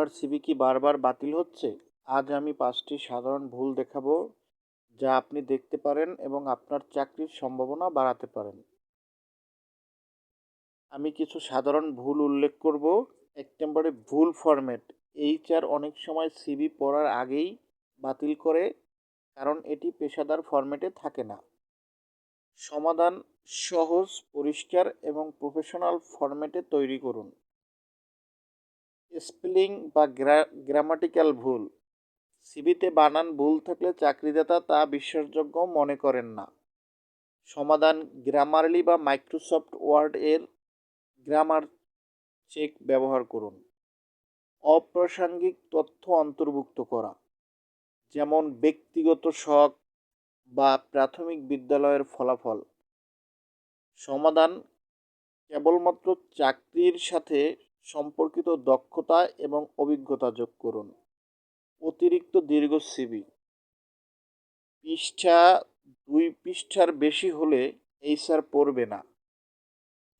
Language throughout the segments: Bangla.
আপনার সিবি কি বারবার বাতিল হচ্ছে? আজ আমি পাঁচটি সাধারণ ভুল দেখাবো, যা আপনি দেখতে পারেন এবং আপনার চাকরির সম্ভাবনা বাড়াতে পারেন। আমি কিছু সাধারণ ভুল উল্লেখ করব। এক নম্বরে, ভুল ফরম্যাট। এইচআর অনেক সময় সিবি পড়ার আগেই বাতিল করে, কারণ এটি পেশাদার ফরম্যাটে থাকে না। সমাধান সহজ, পরিষ্কার এবং প্রফেশনাল ফরম্যাটে তৈরি করুন। স্পেলিং বা গ্রামাটিক্যাল ভুল। সিবিতে বানান ভুল থাকলে চাকরিদাতা তা বিশ্বাসযোগ্য মনে করেন না। সমাধান গ্রামারলি বা মাইক্রোসফট ওয়ার্ড এর গ্রামার চেক ব্যবহার করুন। অপ্রাসঙ্গিক তথ্য অন্তর্ভুক্ত করা। যেমন ব্যক্তিগত শখ বা প্রাথমিক বিদ্যালয়ের ফলাফল। সমাধান কেবলমাত্র চাকরির সাথে সম্পর্কিত দক্ষতা এবং অভিজ্ঞতা যোগ করুন। অতিরিক্ত দীর্ঘ সিবি পৃষ্ঠা দুই পৃষ্ঠার বেশি হলে এই স্যার পড়বে না।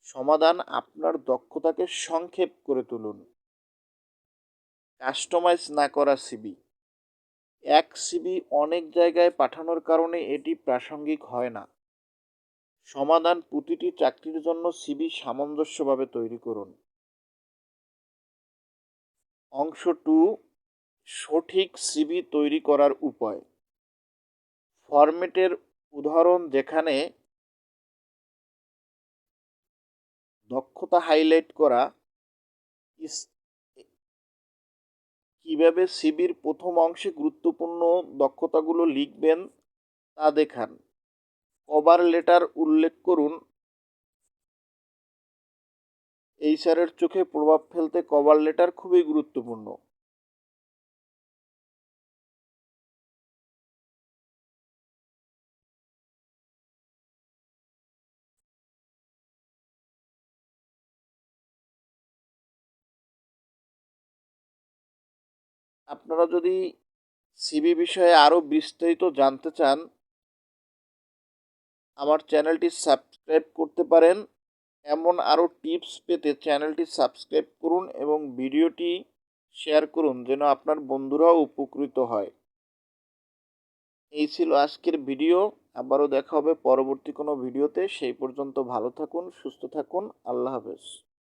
সমাধান আপনার দক্ষতাকে সংক্ষেপ করে তুলুন। কাস্টমাইজ না করা সিবি এক সিবি অনেক জায়গায় পাঠানোর কারণে এটি প্রাসঙ্গিক হয় না। সমাধান প্রতিটি চাকরির জন্য সিবি সামঞ্জস্যভাবে তৈরি করুন। অংশ টু সঠিক সিবি তৈরি করার উপায়। ফরম্যাটের উদাহরণ যেখানে দক্ষতা হাইলাইট করা কীভাবে সিবির প্রথম অংশে গুরুত্বপূর্ণ দক্ষতাগুলো লিখবেন তা দেখান। কভার লেটার উল্লেখ করুন। এই স্যারের চোখে প্রভাব ফেলতে কভার লেটার খুবই গুরুত্বপূর্ণ। আপনারা যদি সিবি বিষয়ে আরও বিস্তারিত জানতে চান, আমার চ্যানেলটি সাবস্ক্রাইব করতে পারেন। এমন আরও টিপস পেতে চ্যানেলটি সাবস্ক্রাইব করুন এবং ভিডিওটি শেয়ার করুন যেন আপনার বন্ধুরাও উপকৃত হয়। এই ছিল আজকের ভিডিও। আবারও দেখা হবে পরবর্তী কোনো ভিডিওতে। সেই পর্যন্ত ভালো থাকুন, সুস্থ থাকুন। আল্লাহ হাফেজ।